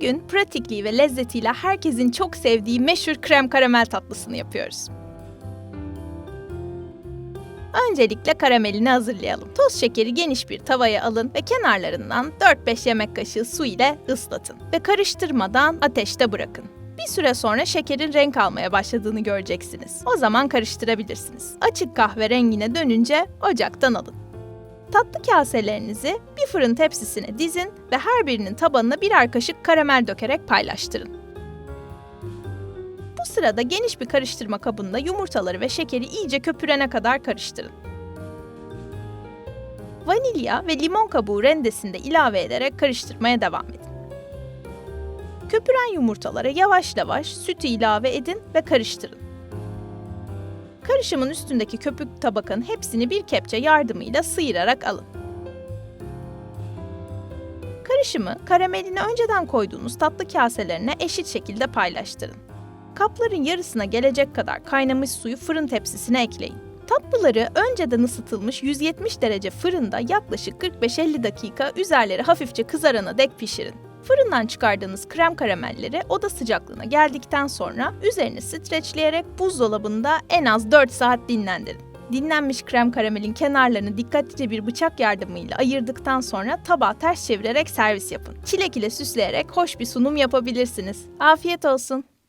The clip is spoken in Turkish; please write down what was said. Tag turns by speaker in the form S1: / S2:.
S1: Bugün pratikliği ve lezzetiyle herkesin çok sevdiği meşhur krem karamel tatlısını yapıyoruz. Öncelikle karamelini hazırlayalım. Toz şekeri geniş bir tavaya alın ve kenarlarından 4-5 yemek kaşığı su ile ıslatın ve karıştırmadan ateşte bırakın. Bir süre sonra şekerin renk almaya başladığını göreceksiniz. O zaman karıştırabilirsiniz. Açık kahve rengine dönünce ocaktan alın. Tatlı kaselerinizi bir fırın tepsisine dizin ve her birinin tabanına birer kaşık karamel dökerek paylaştırın. Bu sırada geniş bir karıştırma kabında yumurtaları ve şekeri iyice köpürene kadar karıştırın. Vanilya ve limon kabuğu rendesinde ilave ederek karıştırmaya devam edin. Köpüren yumurtalara yavaş yavaş sütü ilave edin ve karıştırın. Karışımın üstündeki köpük tabakanın hepsini bir kepçe yardımıyla sıyırarak alın. Karışımı karamelini önceden koyduğunuz tatlı kaselerine eşit şekilde paylaştırın. Kapların yarısına gelecek kadar kaynamış suyu fırın tepsisine ekleyin. Tatlıları önceden ısıtılmış 170 derece fırında yaklaşık 45-50 dakika üzerleri hafifçe kızarana dek pişirin. Fırından çıkardığınız krem karamelleri oda sıcaklığına geldikten sonra üzerini streçleyerek buzdolabında en az 4 saat dinlendirin. Dinlenmiş krem karamelin kenarlarını dikkatlice bir bıçak yardımıyla ayırdıktan sonra tabağa ters çevirerek servis yapın. Çilek ile süsleyerek hoş bir sunum yapabilirsiniz. Afiyet olsun.